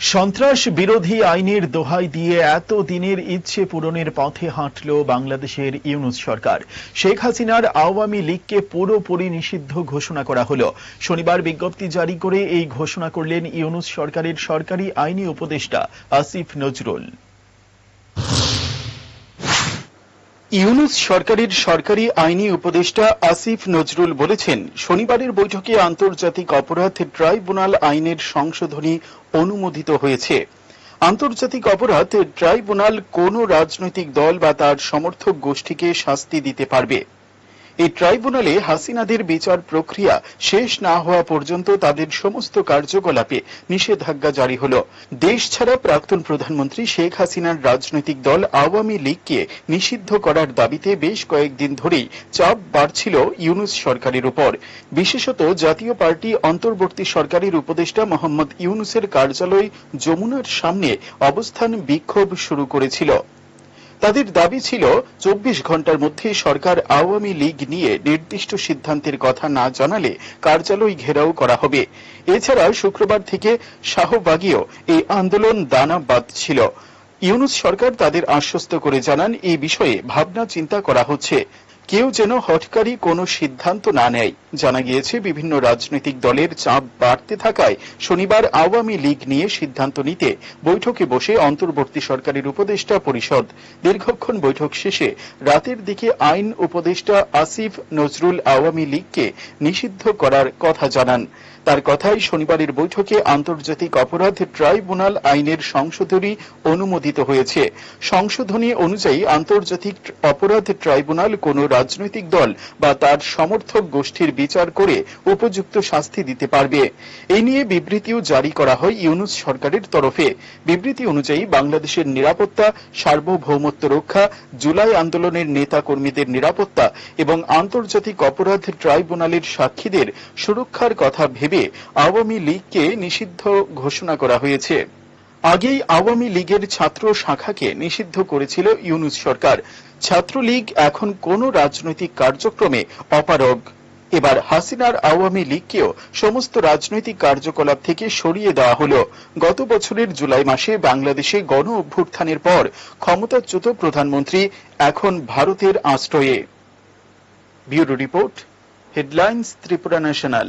সন্ত্রাস বিরোধী আইনের দোহাই দিয়ে এত দিনের ইচ্ছে পূরণের পথে হাঁটল বাংলাদেশের ইউনুস সরকার। শেখ হাসিনার আওয়ামী লীগকে পুরোপুরি নিষিদ্ধ ঘোষণা করা হল। শনিবার বিজ্ঞপ্তি জারি করে এই ঘোষণা করলেন ইউনুস সরকারের সরকারি আইনি উপদেষ্টা আসিফ নজরুল। ইউনুস সরকারের সরকারি আইনি উপদেষ্টা আসিফ নজরুল বলেছেন, শনিবারের বৈঠকে আন্তর্জাতিক অপরাধ ট্রাইব্যুনাল আইনের সংশোধনী অনুমোদিত হয়েছে। আন্তর্জাতিক অপরাধ ট্রাইব্যুনাল কোন রাজনৈতিক দল বা তার সমর্থক গোষ্ঠীকে শাস্তি দিতে পারবে। এই ট্রাইব্যুনালে হাসিনাদের বিচার প্রক্রিয়া শেষ না হওয়া পর্যন্ত তাদের সমস্ত কার্যকলাপে নিষেধাজ্ঞা জারি হল। দেশ ছাড়া প্রাক্তন প্রধানমন্ত্রী শেখ হাসিনার রাজনৈতিক দল আওয়ামী লীগকে নিষিদ্ধ করার দাবিতে বেশ কয়েকদিন ধরেই চাপ বাড়ছিল ইউনুস সরকারের উপর। বিশেষত জাতীয় পার্টি অন্তর্বর্তী সরকারের উপদেষ্টা মোহাম্মদ ইউনুসের কার্যালয় যমুনার সামনে অবস্থান বিক্ষোভ শুরু করেছিল। তাদের দাবি ছিল, চব্বিশ ঘণ্টার মধ্যে সরকার আওয়ামী লীগ নিয়ে নির্দিষ্ট সিদ্ধান্তের কথা না জানালে কার্যালয় ঘেরাও করা হবে। এছাড়া শুক্রবার থেকে শাহবাগীয় এই আন্দোলন দানা বাঁধছিল ইউনুস সরকার তাদের আশ্বস্ত করে জানান, এই বিষয়ে ভাবনা চিন্তা করা হচ্ছে। কেউ যেন হটকারী কোনো সিদ্ধান্ত না নেয়। জানা গিয়েছে, বিভিন্ন রাজনৈতিক দলের চাপ বাড়তে থাকায় শনিবার আওয়ামী লীগ নিয়ে সিদ্ধান্ত নিতে বৈঠকে বসে অন্তর্বর্তী সরকারের উপদেষ্টা পরিষদ। দীর্ঘক্ষণ বৈঠক শেষে রাতের দিকে আইন উপদেষ্টা আসিফ নজরুল আওয়ামী লীগকে নিষিদ্ধ করার কথা জানান। তার কথাই শনিবারের বৈঠকে আন্তর্জাতিক অপরাধ ট্রাইব্যুনাল আইনের সংশোধনী অনুমোদিত হয়েছে। সংশোধনী অনুযায়ী আন্তর্জাতিক অপরাধ ট্রাইব্যুনাল কোনো রাজনৈতিক দল বা তার সমর্থক গোষ্ঠীর বিচার করে উপযুক্ত শাস্তি দিতে পারবে। এই নিয়ে বিবৃতিও জারি করা হয় ইউনুস সরকারের তরফে। বিবৃতি অনুযায়ী বাংলাদেশের নিরাপত্তা, সার্বভৌমত্ব রক্ষা, জুলাই আন্দোলনের নেতা কর্মীদের নিরাপত্তা এবং আন্তর্জাতিক অপরাধ ট্রাইব্যুনালের সাক্ষীদের সুরক্ষার কথা ভেবে আওয়ামী লীগকে নিষিদ্ধ ঘোষণা করা হয়েছে। আগেই আওয়ামী লীগের ছাত্র শাখাকে নিষিদ্ধ করেছিল ইউনুস সরকার। ছাত্রলীগ এখন কোন রাজনৈতিক কার্যক্রমে অপারগ। এবার হাসিনার আওয়ামী লীগকেও সমস্ত রাজনৈতিক কার্যকলাপ থেকে সরিয়ে দেওয়া হলো। গত বছরের জুলাই মাসে বাংলাদেশে গণ অভ্যুত্থানের পর ক্ষমতাচ্যুত প্রধানমন্ত্রী এখন ভারতের আশ্রয়ে। Bureau report, headlines Tripura national.